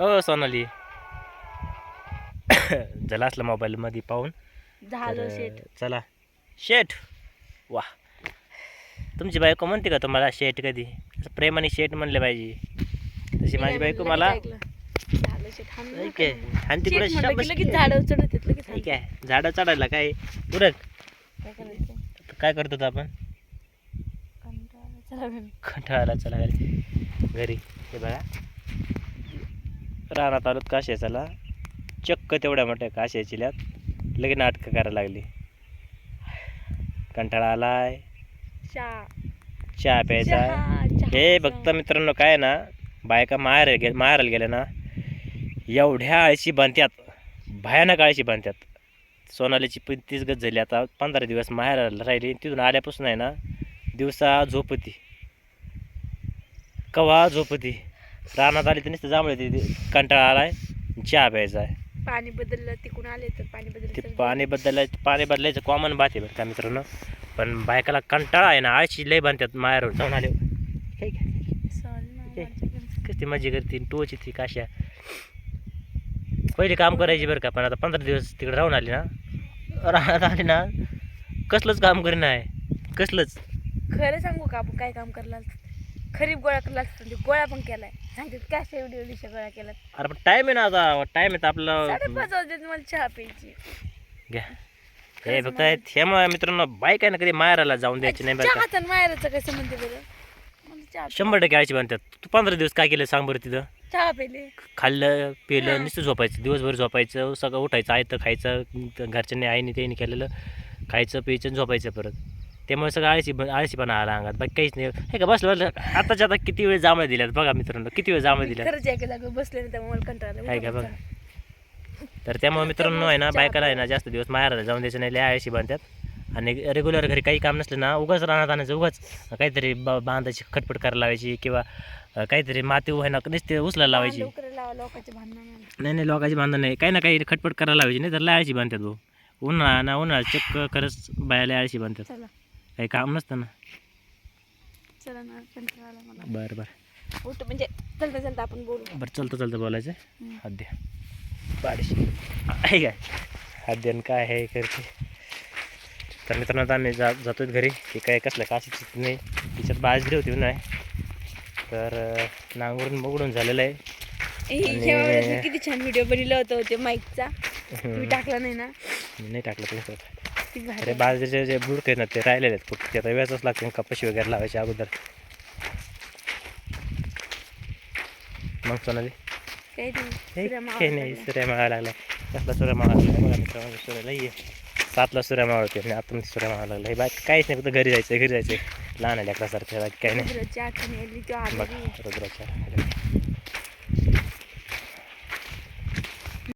अ सोनाली. झाला असला मोबाईलमध्ये पाहून. झालं शेट चला. शेठ वा. तुमची बायको म्हणते का तुम्हाला शेठ कधी? असं प्रेमाने शेठ म्हणले पाहिजे. तशी माझी बायको मला ठीक आहे. आणि तिकडे चढत लगेच ठीक आहे. झाडं चढायला काय? उरक. काय करतो आपण. कंटाळाला चला घरी. घरी. हे बघा. रानात आलोत काशाला चक्क तेवढ्या मोठ्या काशाची ल्यात लगेच नाटकं करायला लागली. कंटाळा आलाय. चहा. प्यायचा. हे फक्त मित्रांनो काय ना बायका माहेर गे गेल्या ना एवढ्या आळशी बांधत्यात भयानक आळशी बांधत्यात सोनालीची पण तीच गत झाली. आता पंधरा दिवस माहेराला राहिली. तिथून आल्यापासून आहे ना दिवसा झोपती कवा झोपती रानात आली तर नुसतं जांभळे ती कंटाळा आलाय चहा प्यायचा आहे. पाणी बदललं तिकून आले तर पाणी ते पाणी बदलायचं पाणी बदलायचं कॉमन बात आहे बरं का मित्रांनो. पण बायकाला कंटाळा आहे ना आळशी लय बांधतात माहेरवर जाऊन आले. कशी मजा करते टोच ती काशा पहिले काम करायची बरं का पण आता पंधरा दिवस तिकडे राहून आली ना. राहण्यात आली ना कसलंच काम करीन आहे कसलंच? खरं सांगू का आपण काय काम करायला? खरीप गोळा करायला असतं ते गोळा पण केलाय. सांगतात कॅश एवढी एवढीशा गोळा केला अरे पण टाईम आहे ना आता. टाईम आहे आपलं साडेपाच वाजता मला चहा प्यायची. घ्या. हे फक्त मित्रांनो बाईक आहे ना कधी माहेराला जाऊन द्यायची नाही बरं का? चहा आणि माहेरचं काय संबंध आहे बरं? मला चहा शंभर टक्के आळशी बांधतात तू पंधरा दिवस काय केलं सांग बरं तिथं? चहा पेले. खाल्लं पिलं. नुसतं झोपायचं. दिवसभर झोपायचं सगळं उठायचं आयतं खायचं घरच्यांनी आईने त्यांनी केलेलं खायचं प्यायचं आणि झोपायचं परत. त्यामुळे सगळं आळशी आळशीपणा आला अंगात. बाकी काहीच नाही. हे का बसलं बसलं. आताच्या आता किती वेळ जांभळे दिल्यात बघा मित्रांनो. किती वेळ जांभळे दिल्यात. खरंच एका जागेवर बसले ना त्यामुळे मला कंटाळा आला. आहे का बघा. तर त्यामुळे मित्रांनो आहे ना बायकाला आहे ना जास्त दिवस माहेराला जाऊन द्यायचं नाही. लय आळशी बांधतात आणि रेग्युलर घरी काही काम नसलं ना उगाच राहण्यात आणायचं उगाच. काहीतरी बा बांधायची खटपट करायला लावायची किंवा अं, काहीतरी माती आहे ना नुसते उचलायला लावायची. लवकर लावा लोकांचे भांडण नाही. नाही नाही लोकांची बांधणं नाही. काही ना काही खटपट करायला लावायची नाही तर लय आळशी बांधतात भाऊ. उन्हाळा ना उन्हाळा चक्क खरंच बायाला आळशी बांधतात चला. काही काम नसतं ना. चला ना कंटाळा आला मला बरं बरं. उठ म्हणजे चलता चलता आपण बोलू. बरं चलतं चलतं बोलायचं हम्म. पाडशी. आहे काय? हद्यान काय आहे करते तर मित्रांनो आता आम्ही जा जातोय घरी. की काय कसलं काशीची नाही. तिच्यात बाजरी होती नाही तर अं, नांगरून उघडून झालेलं आहे. ए, आणि- ह्या वेळेस मी किती छान व्हिडिओ बनवला होता ते माईकचा तुम्ही हम्म. टाकला नाही ना? मी नाही टाकलं तुमचं किती भारी. अरे बाजरीचे जे बुडके आहेत ना ते राहिलेले आहेत खूप ते आता वेळच लागते कपाशी वगैरे लावायची अगोदर. मग सोनाली? काही हे काही नाही. सूर्य माळा लागला कसला सूर्य माळा लागला? बघा मित्रांनो सूर्याला ये सातला सूर्य मावळते आणि आता सूर्य माळा लागला. हे बाकी काहीच नाही फक्त घरी जायचं घरी जायचं लहान आहे लेकरासारखं बाकी काही नाही. रुद्राची आठवण आली तो बघ आली रुद्राच्या